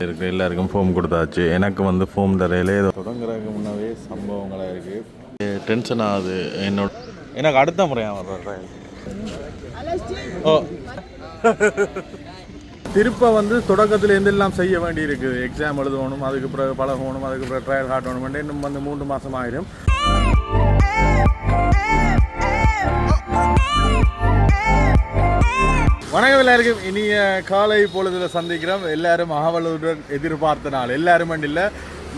இருக்கு எல்லாருக்கும் ஃபோம் கொடுத்தாச்சு. எனக்கு வந்து ஃபோம் தரையிலே தொடங்குறதுக்கு முன்னாவே சம்பவங்களாக இருக்குது டென்ஷன் ஆகுது. என்னோட எனக்கு அடுத்த முறையாக வர்றேன் ஓ. திருப்ப வந்து தொடக்கத்துலேருந்து எல்லாம் செய்ய வேண்டி இருக்குது எக்ஸாம் எழுதணும் அதுக்கு பிறகு பழகணும் அதுக்கு பிறகு ட்ரையல் காட்டணும் இன்னும் வந்து மூன்று மாதம் ஆயிடும் வணக்கம் எல்லாருக்கும். இனிய காலை பொழுதில் சந்திக்கிறோம். எல்லாரும் ஆவலுடன் எதிர்பார்த்த நாள். எல்லாரும் இல்லை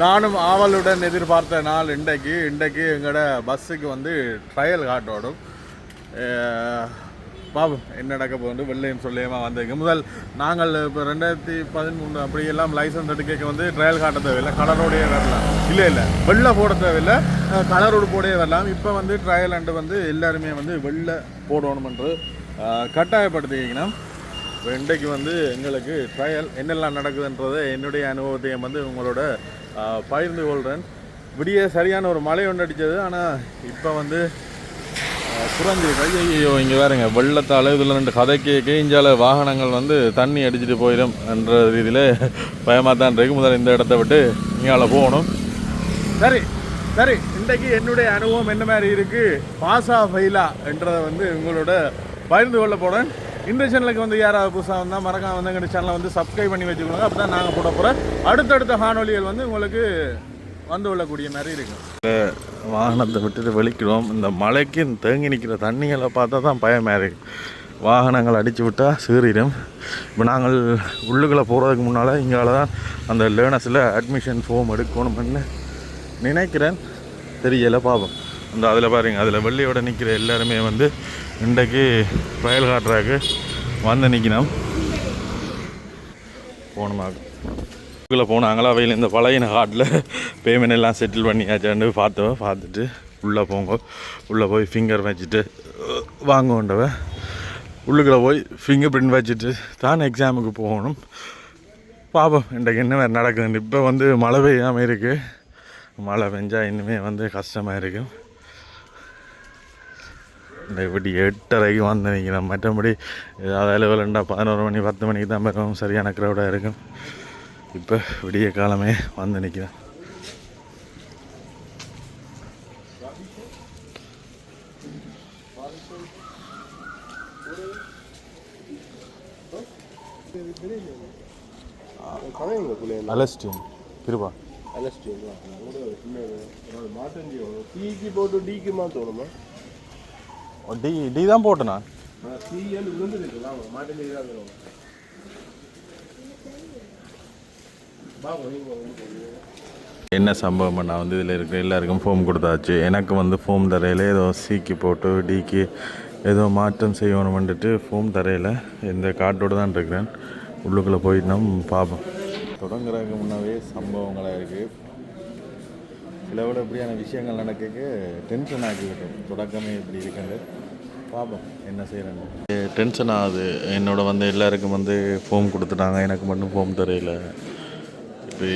நானும் ஆவலுடன் எதிர்பார்த்த நாள் இன்றைக்கு. இன்றைக்கு எங்களோட பஸ்ஸுக்கு வந்து ட்ரையல் காட்டோடும் பாவம் என்ன நடக்க போகுது? வெள்ளையும் சொல்லியமா வந்திருக்கு. முதல் நாங்கள் இப்போ ரெண்டாயிரத்தி பதிமூணு அப்படி எல்லாம் லைசன்ஸ் எடுக்க வந்து ட்ரையல் காட்ட தேவையில்லை. கலரோடையே வரலாம் இல்லை இல்லை. வெள்ளை போட தேவையில்லை. கலரோடு போடவே வரலாம். இப்போ வந்து ட்ரையல் அண்டு வந்து எல்லாருமே வந்து வெள்ளை போடணுமென்று அஹ், கட்டாயப்படுத்திக்கணும் இப்போ இன்றைக்கு வந்து எங்களுக்கு ட்ரையல் என்னெல்லாம் நடக்குதுன்றதை என்னுடைய அனுபவத்தையும் வந்து உங்களோட பகிர்ந்து கொள்கிறேன் விடிய சரியான ஒரு மழை ஒன்று அடித்தது ஆனால் இப்போ வந்து குறைஞ்சிருக்கு ஐயோ இங்கே வேறுங்க வெள்ளத்தால் இதில் ரெண்டு கதைக்கு கிழிஞ்சால வாகனங்கள் வந்து தண்ணி அடிச்சிட்டு போயிடும் என்ற ரீதியில் பயமாக தான் இருக்கு. முதல்ல இந்த இடத்த விட்டு இங்கால போகணும். சரி சரி. இன்றைக்கு என்னுடைய அனுபவம் என்ன மாதிரி இருக்குது பாசா ஃபெயிலா என்றதை வந்து உங்களோட பகிர்ந்து கொள்ள போகிறேன் இந்த சேனலுக்கு வந்து யாராவது புதுசாக வந்தால் மறக்காம வந்து எங்கள் சேனலை வந்து சப்ஸ்கிரைப் பண்ணி வச்சுக்கோங்க. அப்போ தான் நாங்கள் போட போகிற அடுத்தடுத்த காணொலிகள் வந்து உங்களுக்கு வந்து கொள்ளக்கூடிய மாதிரி இருக்கும். வாகனத்தை விட்டுட்டு வெளிக்கிறோம் இந்த மழைக்கு தேங்கி நிற்கிற தண்ணிகளை பார்த்தா தான் பயமாக இருக்கு. வாகனங்கள் அடித்து விட்டால் சீறிடும். இப்போ நாங்கள் உள்ளுக்குள்ளே போகிறதுக்கு முன்னால் இங்கால தான் அந்த லேர்னஸில் அட்மிஷன் ஃபார்ம் எடுக்கணும்னு நினைக்கிறேன். தெரியலை பார்ப்போம் அந்த அதில் பாருங்க அதில் வெள்ளையோட நிற்கிற எல்லாருமே வந்து இன்றைக்கு ட்ரையல் காட்டுறாக்கு வந்து நிற்கணும் போகணுமா? இதுக்குள்ளே போனாங்களா அவையில் இந்த பழையன காட்டில் பேமெண்ட் எல்லாம் செட்டில் பண்ணியாச்சான்னு பார்த்தோம். பார்த்துட்டு உள்ளே போங்க. உள்ளே போய் ஃபிங்கர் வச்சுட்டு வாங்குவோண்டவ உள்ளுக்குள்ளே போய் ஃபிங்கர் பிரிண்ட் வச்சுட்டு தான் எக்ஸாமுக்கு போகணும். பாப்போம் இன்றைக்கு என்ன வேறு நடக்குதுன்னு. இப்போ வந்து மழை பெய்யாமல் இருக்குது மழை பெஞ்சால் இன்னுமே வந்து கஷ்டமாக இருக்கும் இப்படி எட்டரைக்கு வந்து நிற்கிறேன் மற்றபடி ஏதாவது அலுவலண்டா பதினோரு மணி பத்து மணிக்கு தான் வரும் சரியான க்ரௌடாக இருக்கும் இப்போ விடிய காலமே வந்து நிற்கிறேன் அலஸ்டி கிருபா டீக்கு போட்டு டீக்கு மாற்றணுமா டி டி தான் போட்டேன் வேணும் என்ன சம்பவம் நான் வந்து இதில் இருக்கிற எல்லாருக்கும் ஃபோம் கொடுத்தாச்சு. எனக்கு வந்து ஃபோம் தரையில் ஏதோ சிக்கு போட்டு டிக்கு ஏதோ மாற்றம் செய்யணுமென்ட்டு ஃபோம் தரையில் இந்த காட்டோடு தான் இருக்கிறேன். உள்ளுக்குள்ளே போயிட்டோம் பார்ப்போம். தொடங்குறதுக்கு முன்னாவே சம்பவங்களாக இருக்குது. இதில் இப்படியான விஷயங்கள் நடக்க டென்ஷன் ஆகிவிட்டோம் தொடக்கமே இப்படி இருக்குங்க பார்ப்போம் என்ன செய்கிறேன்னு டென்ஷன் ஆகுது. என்னோட வந்து எல்லாருக்கும் வந்து ஃபோம் கொடுத்துட்டாங்க. எனக்கு மட்டும் ஃபோம் தெரியல. இப்போ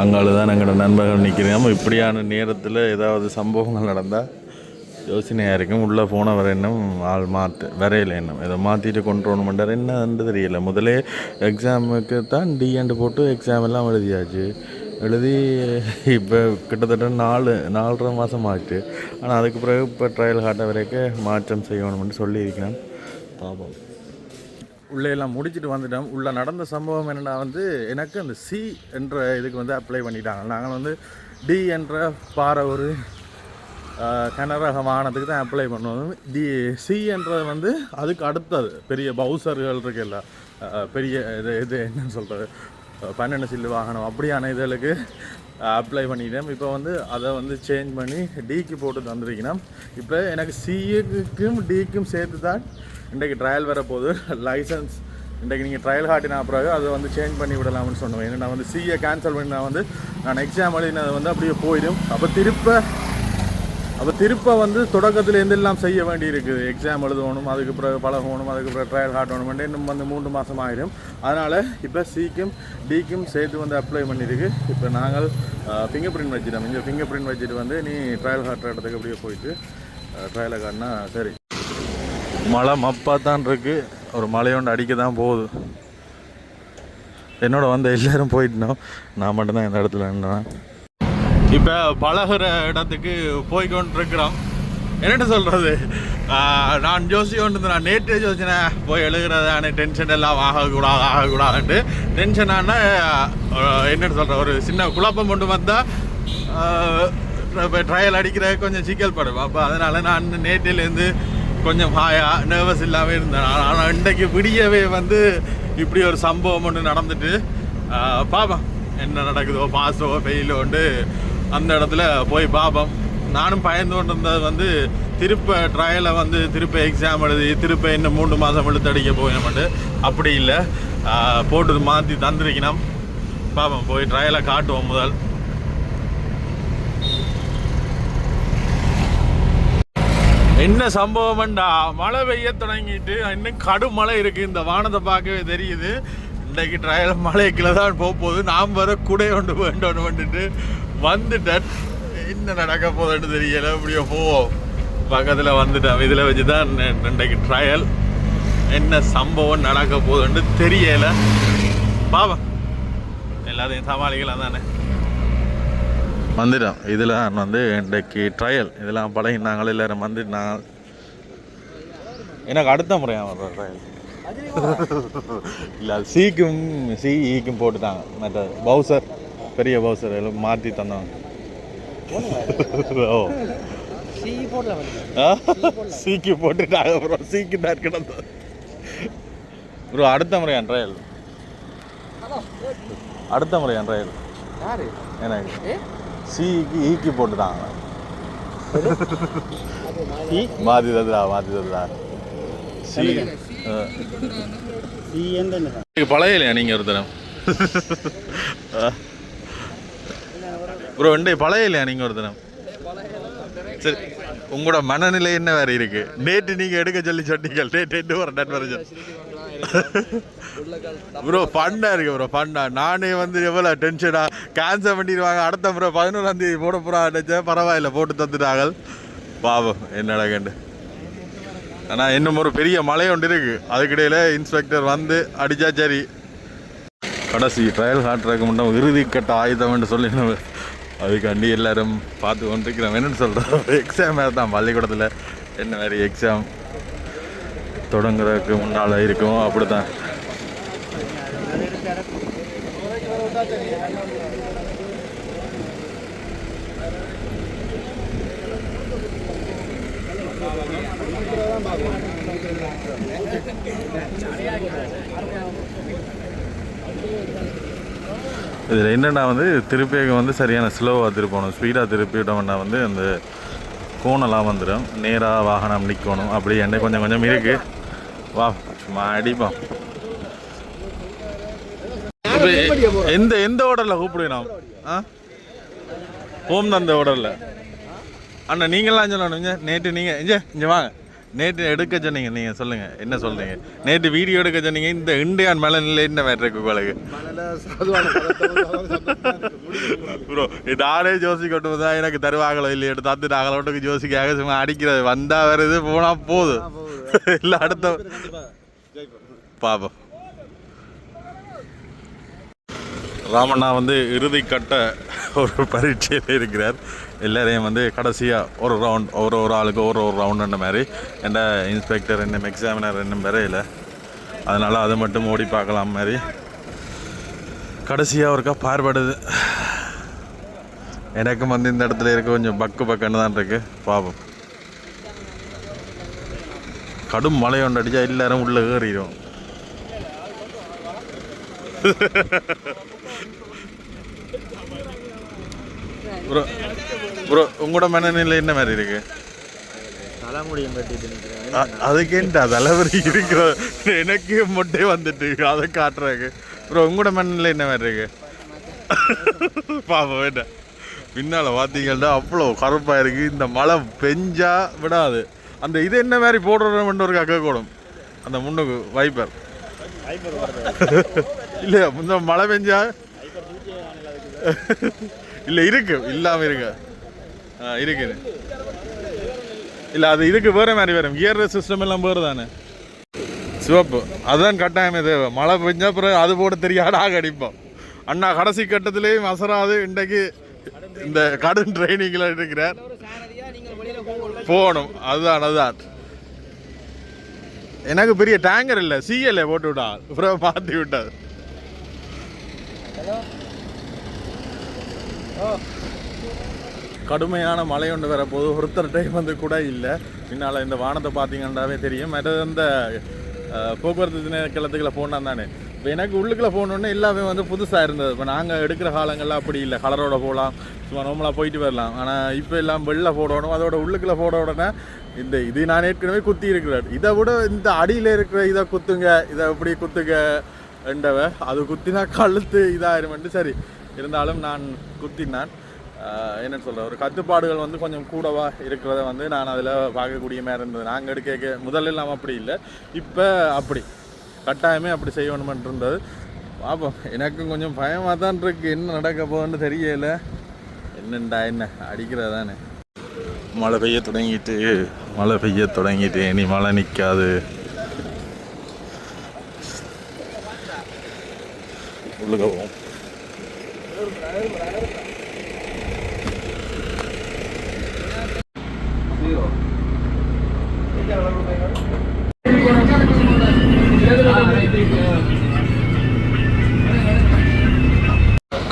அங்கால தான் எங்களோட நண்பர்கள் நிற்கிறோம் இப்படியான நேரத்தில் ஏதாவது சம்பவங்கள் நடந்தால் யோசனையாக இருக்கும். உள்ளே போன வர எண்ணம் ஆள் மாற்று வரையில் எண்ணம் இதை மாற்றிட்டு கொண்டு வரணுமெண்டார் என்னன்னு தெரியல. முதலே எக்ஸாமுக்கு தான் டிஎன்ட் போட்டு எக்ஸாம் எல்லாம் எழுதியாச்சு. எழுதி இப்போ கிட்டத்தட்ட நாலு நாலரை மாதம் ஆச்சு. ஆனால் அதுக்கு பிறகு இப்போ ட்ரையல் காட்ட வரைக்கும் மாற்றம் செய்யணும்னு சொல்லியிருக்கிறேன். பாபம். உள்ளே எல்லாம் முடிச்சுட்டு வந்துட்டோம். உள்ளே நடந்த சம்பவம் என்னென்னா வந்து எனக்கு அந்த சி என்ற இதுக்கு வந்து அப்ளை பண்ணிட்டாங்க. நாங்கள் வந்து டி என்ற பாறை ஒரு கனரக வாகனத்துக்கு தான் அப்ளை பண்ணுவோம் டி சி என்றது வந்து அதுக்கு அடுத்தது. பெரிய பவுசர்கள் இருக்குல்ல. பெரிய இது இது என்னன்னு சொல்கிறது பன்னெண்டு சில்லு வாகனம் அப்படியான இதழுக்கு அப்ளை பண்ணிட்டேன். இப்போ வந்து அதை வந்து சேஞ்ச் பண்ணி டிக்கு போட்டு தந்திருக்கணும் இப்போ எனக்கு சிஏக்கும் டிக்கும் சேர்த்து தான் இன்றைக்கு ட்ரையல் வரப்போகுது. லைசன்ஸ் இன்றைக்கு நீங்கள் ட்ரையல் காட்டினா பிறகு அதை வந்து சேஞ்ச் பண்ணி விடலாம்னு சொன்னேன் ஏன்னா நான் வந்து சிஏ கேன்சல் பண்ணி நான் வந்து நான் எக்ஸாம் எழுதினது வந்து அப்படியே போயிடும். அப்போ திருப்ப அப்போ திருப்ப வந்து தொடக்கத்தில் எந்தெல்லாம் செய்ய வேண்டி இருக்குது எக்ஸாம் எழுதணும் அதுக்கு பிறகு பழகணும் அதுக்கு பிறகு ட்ரையல் காட்டணும் இன்னும் வந்து மூன்று மாதம் ஆகிடும் அதனால் இப்போ சிக்கும் டிக்கும் சேர்த்து வந்து அப்ளை பண்ணியிருக்கு. இப்போ நாங்கள் ஃபிங்கர் பிரிண்ட் வச்சுட்டோம். இங்கே ஃபிங்கர் பிரிண்ட் வச்சுட்டு வந்து நீ ட்ரையல் காட்டுற இடத்துக்கு அப்படியே போயிட்டு ட்ரையலை காட்டினா சரி. மழை மப்பாக தான் இருக்குது ஒரு மழையோண்டு அடிக்க தான் போகுது. என்னோட வந்த எல்லாரும் போயிட்டோம் நான் மட்டும்தான் இந்த இடத்துல நின்றேன். இப்போ பழகுற இடத்துக்கு போய் கொண்டிருக்கிறோம் என்னட்டு சொல்கிறது நான் ஜோசி கொண்டு நான் நேற்றே ஜோசினே போய் எழுதுறதான டென்ஷன் எல்லாம் ஆகக்கூடாது ஆகக்கூடாதுன்ட்டு. டென்ஷன் ஆனால் என்னட்டு சொல்கிற ஒரு சின்ன குழப்பம் கொண்டு வந்தால் இப்போ ட்ரையல் அடிக்கிற கொஞ்சம் சிக்கல் படும். அப்போ அதனால் நான் நேற்றிலேருந்து கொஞ்சம் ஹாயா நர்வஸ் இல்லாமல் இருந்தேன். ஆனால் இன்றைக்கு விடியவே வந்து இப்படி ஒரு சம்பவம் ஒன்று நடந்துட்டு ஆஹ், என்ன நடக்குதோ பாஸோ ஃபெயிலோண்டு அந்த இடத்துல போய் பார்ப்போம் நானும் பயந்து கொண்டிருந்தது வந்து திருப்ப ட்ரையலை வந்து திருப்ப எக்ஸாம் எழுதி திருப்ப இன்னும் மூன்று மாதம் இழுத்து அடிக்க போயினோம்ட்டு அப்படி இல்லை. போட்டு மாற்றி தந்திருக்கணும். பாப்போம் போய் ட்ரையலை காட்டுவோம் முதல். என்ன சம்பவம்டா மழை பெய்ய தொடங்கிட்டு இன்னும் கடும் மழை இருக்குது இந்த வானத்தை பார்க்கவே தெரியுது. இன்றைக்கு ட்ரையல் மழைக்குள்ள தான் போக போகுது. நாம் வர குடை ஒன்று வேண்டும் வந்துட்டு வந்துட்டேன் என்ன நடக்க போகுதுன்னு தெரியல. இப்படியோ போவோம் பக்கத்தில் வந்துட்டேன். இதில் வச்சு தான் இன்றைக்கு ட்ரையல் என்ன சம்பவம் நடக்க போகுதுன்னு தெரியல. பாவா எல்லாத்தையும் சமாளிக்கலாம் தானே? வந்துட்டோம் இதில் வந்து இன்றைக்கு ட்ரையல் இதெல்லாம் பழகினாங்களே எல்லாரும் வந்துட்டாங்க எனக்கு அடுத்த முறையாக வர்ற ட்ரையல் இல்லை அது சிக்கும் சிஇக்கும் போட்டுட்டாங்க. மற்ற பவுசர். பெரிய பவுசர் எல்லாம் மாற்றி தந்தாங்க. ஓ. சீக்கு போட்டுட்டாங்க ப்ரோ சீக்கு தான் கிடந்தது ப்ரோ அடுத்த முறையான் ட்ரையல் அடுத்த முறையான் ட்ரையல் யாரு? எனக்கு சிக்கு ஈக்கு போட்டுட்டாங்க. மாத்தி தந்துடா மாத்தி தந்துடா. சி பழைய இல்லையா நீங்கள் ஒருத்தரம் ப்ரோ ரெண்டு பழைய இல்லையா நீங்கள் தினம்? சரி உங்களோட மனநிலை என்ன வேறு இருக்கு? நேற்று நீங்கள் எடுக்க சொல்லி சொன்னீங்க. நேற்று என்ன ஒரு நண்பர் ப்ரோ ஃபண்டா இருக்கு ப்ரோ ஃபண்டா நானே வந்து எவ்வளோ டென்ஷனா கேன்சல் பண்ணிடுவாங்க. அடுத்த முறை பதினோராம் தேதி போட போகிறா நினைச்சேன் பரவாயில்ல போட்டு தந்துட்டாங்க. பாவம் என்னடா கண்டு. ஆனால் இன்னும் ஒரு பெரிய மலை ஒன்று இருக்குது அதுக்கிடையில் இன்ஸ்பெக்டர் வந்து அடித்தா சரி. கடைசி ட்ரையல் காட்டுறதுக்கு முன்ன இறுதி கட்ட ஆயுதம்னு சொல்லி நம்ம அதுக்காண்டி எல்லாரும் பார்த்து கொண்டிருக்கிறோம். என்னன்னு சொல்கிறோம் எக்ஸாம் தான். பள்ளிக்கூடத்தில் என்ன மாதிரி எக்ஸாம் தொடங்குறதுக்கு முன்னால் இருக்கும். அப்படி தான் இதில் என்னென்னா வந்து திருப்பியை வந்து சரியான ஸ்லோவாக திருப்பணும் ஸ்பீடாக திருப்பிட்டோம்னா வந்து அந்த கோணெல்லாம் வந்துடும். நேராக வாகனம் நிற்கணும். அப்படி என்ன கொஞ்சம் கொஞ்சம் இருக்கு. வா சும்மா அடிப்போம். இப்ப எந்த எந்த ஓடரில் கூப்பிடுவோம் ஆ? ஹோம் தந்த அந்த அண்ணா நீங்களாம் சொல்லணும் நேற்று நீங்கள் இங்கே இங்கே வாங்க. நேற்று எடுக்க சொன்னீங்க நீங்கள் சொல்லுங்கள் என்ன சொல்றீங்க? நேற்று வீடியோ எடுக்க சொன்னீங்க இந்த இந்தியான் மேலே நிலை என்ன வேறு இருக்கு உங்களுக்கு? ப்ரோ நானே ஜோசி கொண்டு வந்தா எனக்கு தருவாங்களோ இல்லையா எடுத்து தந்து நாங்களோட்டுக்கு ஜோசிக்காக சும்மா அடிக்கிறது. வந்தா வருது போனா போகுது. இல்லை அடுத்த பாப்போம். ராமண்ணா வந்து இறுதி கட்ட ஒரு பரீட்சையில் இருக்கிறார். எல்லாரையும் வந்து கடைசியாக ஒரு ரவுண்ட் ஒரு ஒரு ஆளுக்கு ஒரு ஒரு ரவுண்டுன்ற மாதிரி. என்ற இன்ஸ்பெக்டர் என்னும் எக்ஸாமினர் இன்னும் இல்லை. அதனால் அது மட்டும் ஓடி பார்க்கலாம் மாதிரி. கடைசியாக ஒருக்கா பார்படுது. எனக்கும் வந்து இந்த இடத்துல இருக்க கொஞ்சம் பக்கு பக்கன்னு தான் இருக்கு. பாவம். கடும் மழை ஒன்று அடிச்சா எல்லாரும் உள்ள ஏறிடும் ப்ரோ ப்ரோ உங்களோட மனநிலை என்ன மாதிரி இருக்கு? தலைமுடியும் கட்டிட்டு அதுக்கேன்டா தலைவரி இருக்கிற? எனக்கு மொட்டை வந்துட்டு அதை காட்டுறாங்க ப்ரோ உங்களோட மனநிலை என்ன மாதிரி இருக்கு? பாப்பா வேண்டாம். பின்னால் பார்த்தீங்கன்னா அவ்வளோ கருப்பாக இருக்கு. இந்த மழை பெஞ்சா விடாது. அந்த இது என்ன மாதிரி போடுறோம்னு ஒரு கக்க கூடும். அந்த முன்னுக்கு வைப்பர் இல்லையா? இந்த மழை பெஞ்சா? இல்லை இருக்கு. இல்லாமல் இருக்கு. இருக்குது. இல்லை அது இதுக்கு வேறு மாதிரி வரும். கியர் சிஸ்டம் எல்லாம் வேறு தானே சிவப்பு. அதுதான் கட்டாயமே தேவை. மழை பெஞ்சா பிறகு அது போட தெரியாடாக அடிப்போம். அண்ணா கடைசி கட்டத்திலேயும் அசராது. இன்றைக்கு இந்த கடன் ட்ரைனிங்கில் இருக்கிறார். போகணும். அதுதான் அதுதான். எனக்கு பெரிய டேங்கர் இல்லை. சிஎல்ஏ போட்டு விட்டா. அப்புறம் மாற்றி விட்டார். கடுமையான மழை ஒன்று வர போது ஒருத்தர் டைம் வந்து கூட இல்லை. பின்னால் இந்த வானத்தை பார்த்தீங்கன்னாவே தெரியும். மற்றது இந்த போக்குவரத்து திணைக்களத்துக்குள்ள போனால் தானே. இப்போ எனக்கு உள்ளுக்குள்ளே போகணுன்னு எல்லாமே வந்து புதுசாக இருந்தது. இப்போ நாங்கள் எடுக்கிற காலங்களில் அப்படி இல்லை. கலரோட போகலாம். சும்மா நார்மலாக போயிட்டு வரலாம். ஆனால் இப்போ எல்லாம் வெளில போடணும். அதோட உள்ளுக்குள்ளே போட உடனே இந்த இது நான் ஏற்கனவே குத்தி இருக்கிறார் இதை விட இந்த அடியில் இருக்கிற இதை குத்துங்க இதை இப்படி குத்துங்க என்றவ அது குத்தினா கழுத்து இதாயிருமெண்டு சரி. இருந்தாலும் நான் குத்தினான். என்னன்னு சொல்ற ஒரு கட்டுப்பாடுகள் வந்து கொஞ்சம் கூடவா இருக்கிறத வந்து நான் அதில் பார்க்கக்கூடிய மாதிரி இருந்தது. நாங்கள் எடுக்க முதல்ல இல்லாமல் அப்படி இல்லை. இப்போ அப்படி. கட்டாயமே அப்படி செய்யணுமென்று இருந்தது. பார்ப்போம் எனக்கும் கொஞ்சம் பயமாக தான் இருக்கு. என்ன நடக்க போகுதுன்னு தெரியல. என்னண்டா என்ன? அடிக்கிறது தானே மழை பெய்ய தொடங்கிட்டு மழை பெய்ய தொடங்கிட்டு இனி மழை நிற்காது உள்ளுக போவோம்.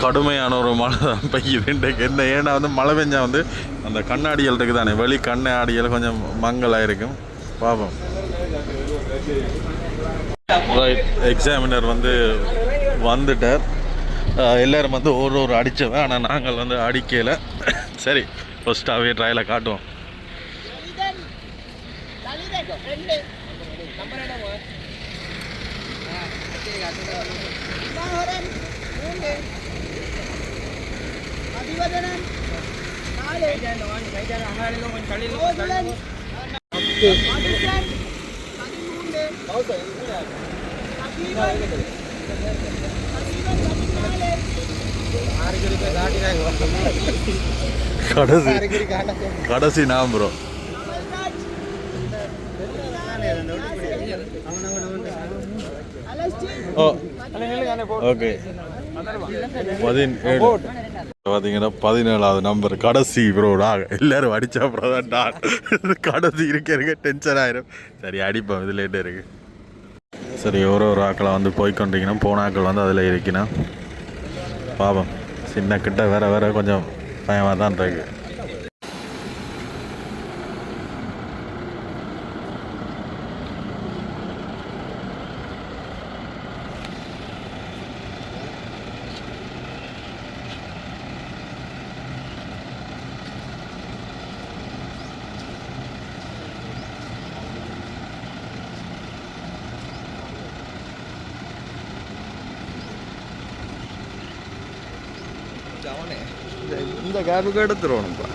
கடுமையான ஒரு மழை தான் பெய்யுது. இன்றைக்கு என்ன? ஏன்னா வந்து மழை பெஞ்சா வந்து அந்த கண்ணாடிகள் இருக்குது தானே வெளி கண்ணாடிகள் கொஞ்சம் மங்கலாக இருக்கும் ரைட் எக்ஸாமினர் வந்து வந்துட்டார். எல்லோரும் வந்து ஒரு ஒரு அடித்தவன் ஆனால் நாங்கள் வந்து அடிக்கலை. சரி ஃபஸ்ட்டாகவே ட்ரையலை காட்டுவோம். கடைசி. கடைசி. நான் ப்ரோ ஓ ஓகே பதினேழு. பார்த்தீங்கன்னா பதினேழாவது நம்பர் கடைசி ப்ரோ நான் எல்லாரும் அடிச்சா அப்புறம் தான் நான் கடைசி இருக்க இருக்க. டென்ஷன் ஆயிரும். சரி அடிப்போம். இதில் என்ன இருக்கு? சரி ஒரு ஒரு ஆக்களை வந்து போய்கொண்டிங்கன்னா போன ஆக்கள் வந்து அதில் இருக்கணும். பாவம் சின்ன கிட்ட வேற வேற கொஞ்சம் பயமாக தான் இந்த கேபுக்கு எடுத்துருவோம்ப்பா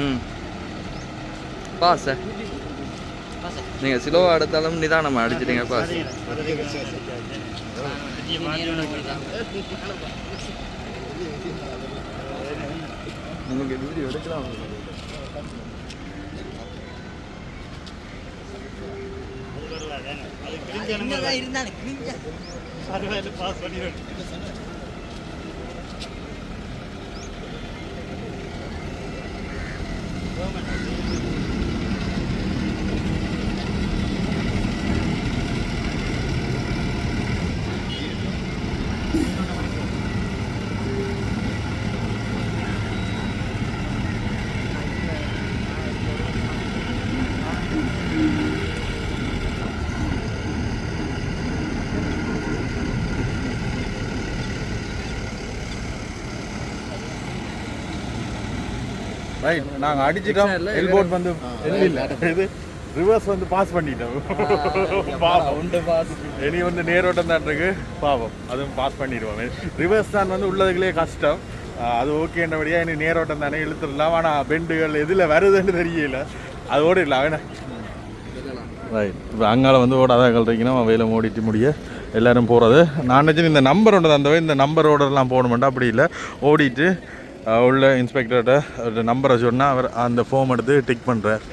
ம் பாஸ் நீங்கள் சிலோவாக எடுத்தாலும் நிதானமாக அடிச்சிட்டீங்க பாஸ் வீடியோ எடுக்கலாம் ரைட் நாங்கள் அடிச்சிட்டோம். இல்ல, எல்போர்ட் வந்து இல்லை இது ரிவர்ஸ் வந்து பாஸ் பண்ணிட்டோம். பாவம். உண்டு பாஸ் இனி வந்து நேரோட்டம் தான் இருக்கு. பாவம். அதுவும் பாஸ் பண்ணிடுவோம். ரிவர்ஸ் தான் வந்து உள்ளதுக்குள்ளே கஷ்டம். அது ஓகேன்றபடியாக இனி நேரோட்டம் தானே இழுத்துடலாம். ஆனால் பெண்டுகள் எதில் வருதுன்னு தெரியல. அது ஓடிடலாம் வேணா ரைட் இப்போ அங்கால வந்து ஓடாதாக்கள் இருக்கணும். வேலை ஓடிட்டு முடிய எல்லாரும் போகிறது நான் நினச்சேன் இந்த நம்பர் ஒன்று தந்தவை இந்த நம்பரோடலாம் போகணுமெண்டா அப்படி இல்லை. ஓடிட்டு உள்ள இன்ஸ்பெக்டர்கிட்ட நம்பரை சொன்னால் அவர் அந்த ஃபார்ம் எடுத்து டிக் பண்ணுறார்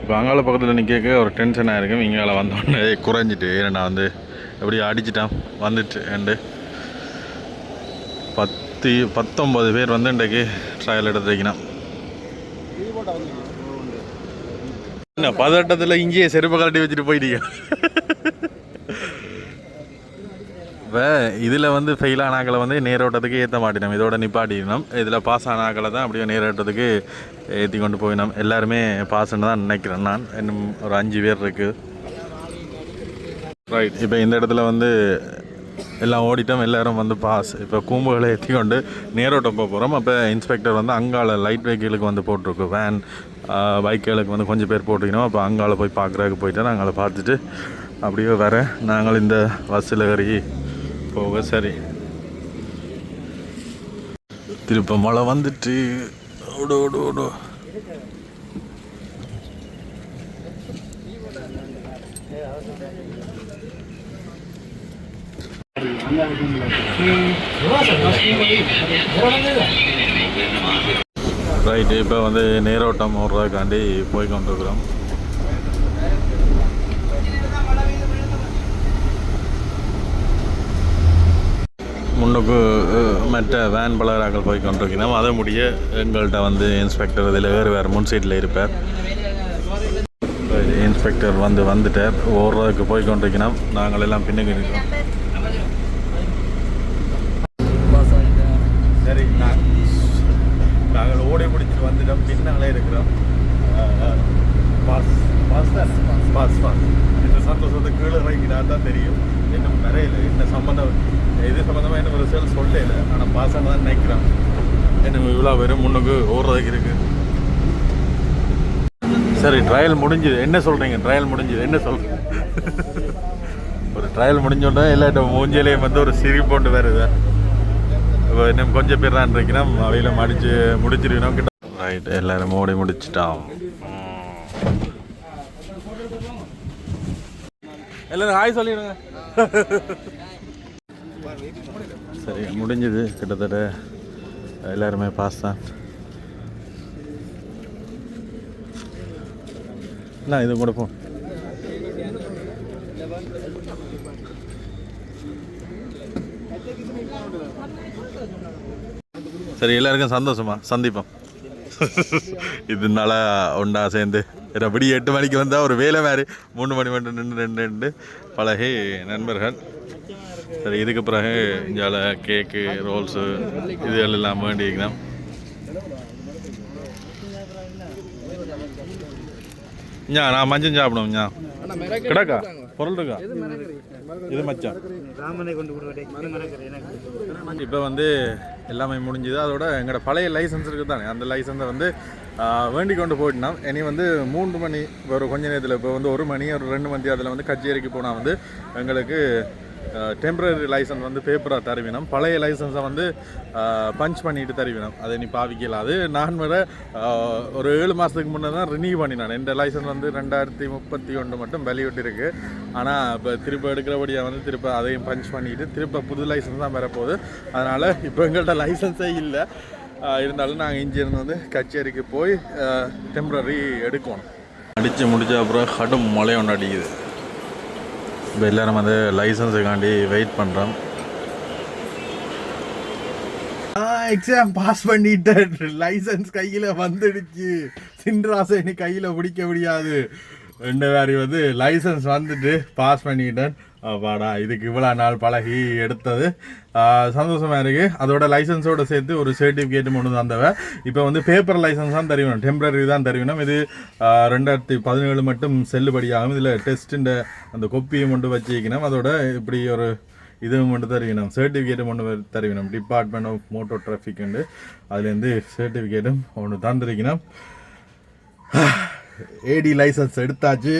இப்போ அங்கால பக்கத்தில் நிற்க ஒரு டென்ஷனாக இருக்கும் இங்கால வந்தோடனே குறைஞ்சிட்டு ஏன்னா வந்து எப்படி அடிச்சிட்டான் வந்துட்டு அண்டு பத்து பத்தொம்பது பேர் வந்து இன்றைக்கு ட்ரையல் எடுத்து வைக்கணும். என்ன பதட்டத்தில் இங்கேயே செருப்பை கழட்டி வச்சுட்டு போயிட்டீங்க? இப்போ இதில் வந்து ஃபெயில் ஆனாக்களை வந்து நேரோட்டத்துக்கு ஏற்ற மாட்டினோம் இதோட நிப்பாட்டினோம் இதில் பாஸ் ஆனாக்களை தான் அப்படியே நேரோட்டத்துக்கு ஏற்றி கொண்டு போயினோம் எல்லாருமே பாஸ்ன்னு தான் நினைக்கிறேன் நான். இன்னும் ஒரு அஞ்சு பேர் இருக்குது ரைட் இப்போ இந்த இடத்துல வந்து எல்லாம் ஓடிட்டோம். எல்லோரும் வந்து பாஸ் இப்போ கூம்புகளை ஏற்றி கொண்டு நேரோட்டம் போக போகிறோம் அப்போ இன்ஸ்பெக்டர் வந்து அங்கால லைட் வெஹிக்கிளுக்கு வந்து போட்டிருக்கு. வேன் பைக்குகளுக்கு வந்து கொஞ்சம் பேர் போட்டிக்கணும் அப்போ அங்கால போய் பார்க்குறதுக்கு போயிட்டு அங்கால பார்த்துட்டு அப்படியே வர. நாங்கள் இந்த பஸ்ஸில் ஏறி போக சரி. திருப்ப மழை வந்துட்டு. ஓடு ஓடு ஓடு. ரைட்டு இப்போ வந்து நேரோட்டம் ஓடுறதுக்காண்டி போய் கொண்டிருக்கிறோம் முன்னுக்கு மற்ற வேன் பலராக்கள் போய் கொண்டிருக்கிறோம் அதை முடிய எங்கள்கிட்ட வந்து இன்ஸ்பெக்டர் இதில் வேறு வேறு முன் சீட்டில் இருப்பார். இன்ஸ்பெக்டர் வந்து வந்துட்டார். ஓடுறதுக்கு போய் கொண்டிருக்கிறோம் நாங்கள் எல்லாம் பின்னுக்கு இருக்கிறோம் சரி நாங்கள் ஓடி முடிச்சுட்டு வந்துட்டோம் பின்னாலே இருக்கிறோம் பாஸ் பாஸ் தான் பாஸ் பாஸ் இந்த சந்தோஷத்தை கீழே இறங்கினா தான் தெரியும் இன்னும் நிறைய இந்த சம்மந்தம் இது சம்மந்தமாக என்ன ஒரு சேல் சொல்லல ஆனால் பாஸ் தான் நினைக்கிறோம் என்ன இவ்வளோ பேரும் முன்னுக்கு ஓடுறதுக்கு இருக்கு. சரி ட்ரையல் முடிஞ்சுது. என்ன சொல்கிறீங்க ட்ரையல் முடிஞ்சுது. என்ன சொல்கிறீங்க ஒரு ட்ரையல் முடிஞ்சோடனே இல்லாட்ட மூஞ்சிலையும் வந்து ஒரு சிரிப்போண்டு வருது. இப்போ இன்னும் கொஞ்சம் பேர் தான் இருக்கிறோம் அவையில மடித்து முடிச்சிருக்கணும். கிட்ட ரைட் எல்லோரும் ஓடி முடிச்சிட்டோம். எல்லாரும் ஹாய் சொல்லிடுங்க. சரி முடிஞ்சது. கிட்டத்தட்ட எல்லாருமே பாஸ் தான். என்ன இது கூட போ. சரி எல்லாருக்கும் சந்தோஷமா? சந்திப்போம். இதனால ஒன்றா சேர்ந்து எப்படி எட்டு மணிக்கு வந்தால் ஒரு வேலை மாதிரி. மூணு மணி மட்டும் நின்று நின்று நின்று பழகி நண்பர்கள். சரி இதுக்கு பிறகு இஞ்சால கேக்கு ரோல்ஸு இது எல்லாம் வேண்டிக்கணும் ஞா நான் மஞ்சள் சாப்பிடும் ஞா. கிடக்கா? பொருள் இருக்கா? இது மச்சான். இப்போ வந்து எல்லாமே முடிஞ்சுது. அதோட எங்களோட பழைய லைசன்ஸ் இருக்குது தானே? அந்த லைசன்ஸை வந்து வேண்டி கொண்டு போயிட்டோம் இனி வந்து மூன்று மணி ஒரு கொஞ்ச நேரத்தில் இப்போ வந்து ஒரு மணி ஒரு ரெண்டு மணி அதில் வந்து கச்சேரிக்கு போனால் வந்து எங்களுக்கு டெம்பரரி லைசன்ஸ் வந்து பேப்பராக தருவினோம். பழைய லைசன்ஸை வந்து பஞ்ச் பண்ணிட்டு தருவினோம். அதை நீ பாவிக்கலாம் அது நான் வர ஒரு ஏழு மாதத்துக்கு முன்னே தான் ரினியூ பண்ணினான். இந்த லைசன்ஸ் வந்து ரெண்டாயிரத்தி முப்பத்தி ஒன்று மட்டும் வெளியிட்டிருக்கு. ஆனால் இப்போ திருப்ப எடுக்கிறபடியாக வந்து திருப்ப அதையும் பஞ்ச் பண்ணிட்டு திருப்ப புது லைசன்ஸ் தான் வரப்போகுது. அதனால் இப்போ எங்கள்கிட்ட லைசன்ஸே இல்லை. இருந்தாலும் நாங்கள் இருந்து வந்து கச்சேரிக்கு போய் டெம்பரரி எடுக்கணும். அடித்து முடிச்ச அப்புறம் கடும் மழை ஒன்று அடிக்குது. இப்போ நம்ம வந்து லைசன்ஸுக்காண்டி வெயிட் பண்ணுறோம் எக்ஸாம் பாஸ் பண்ணிட்டேன். லைசன்ஸ் கையில் வந்துடுச்சு. சின்ராசை கையில் பிடிக்க முடியாது. ரெண்டு பேரும் வந்து லைசன்ஸ் வந்துட்டு பாஸ் பண்ணிட்டேன். அப்பாடா இதுக்கு இவ்வளோ நாள் பழகி எடுத்தது. சந்தோஷமாக இருக்குது அதோட லைசன்ஸோட சேர்த்து ஒரு சர்டிஃபிகேட்டும் ஒன்று தந்தவ. இப்போ வந்து பேப்பர் லைசன்ஸ் தான் தருவினோம் டெம்பரரி தான் தருவினோம் இது ரெண்டாயிரத்தி பதினேழு மட்டும் செல்லுபடியாகும். இதில் டெஸ்ட்டுன்ற அந்த கொப்பியை மட்டும் வச்சுக்கணும் அதோட இப்படி ஒரு இதுவும் மட்டும் தருவினோம் சர்டிஃபிகேட்டும் ஒன்று தருவினோம் டிபார்ட்மெண்ட் ஆஃப் மோட்டோ டிராஃபிக்ண்டு அதுலேருந்து சர்டிஃபிகேட்டும் ஒன்று தந்திருக்கணும். ஏடி லைசன்ஸ் எடுத்தாச்சு.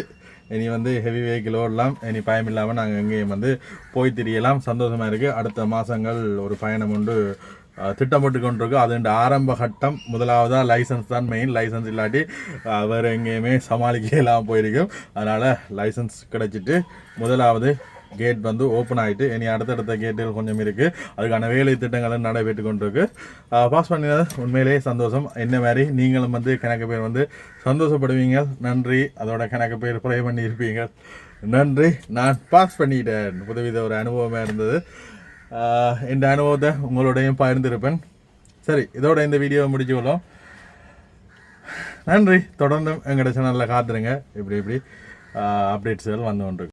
இனி வந்து ஹெவி வெஹிக்கிள் ஓடலாம் இனி பயம் இல்லாமல் நாங்கள் எங்கேயும் வந்து போய் திரியலாம். சந்தோஷமாக இருக்குது அடுத்த மாதங்கள் ஒரு பயணம் உண்டு திட்டமிட்டு கொண்டிருக்கோம் அதுண்டு ஆரம்ப கட்டம் முதலாவதாக லைசன்ஸ் தான் மெயின் லைசன்ஸ் இல்லாட்டி வேறு எங்கேயுமே சமாளிக்க இல்லாமல் போயிருக்கும். அதனால் லைசன்ஸ் கிடச்சிட்டு முதலாவது கேட் வந்து ஓப்பன் ஆகிட்டு இனி அடுத்தடுத்த கேட்டுகள் கொஞ்சம் இருக்குது அதுக்கான வேலை திட்டங்களும் நடைபெற்று கொண்டிருக்கு. பாஸ் பண்ணினது உண்மையிலேயே சந்தோஷம். என்ன மாதிரி? நீங்களும் வந்து கணக்கு பேர் வந்து சந்தோஷப்படுவீங்க. நன்றி. அதோட கணக்கு பேர் ப்ரே பண்ணியிருப்பீங்க. நன்றி. நான் பாஸ் பண்ணிட்டேன். புதுவித ஒரு அனுபவமாக இருந்தது. இந்த அனுபவத்தை உங்களோடையும் பகிர்ந்திருப்பேன். சரி இதோட இந்த வீடியோவை முடிச்சுக்கொள்ளும் நன்றி. தொடர்ந்தும் எங்களோட சேனலில் காத்துருங்க. இப்படி இப்படி அப்டேட்ஸ்கள் வந்து கொண்டிருக்கு.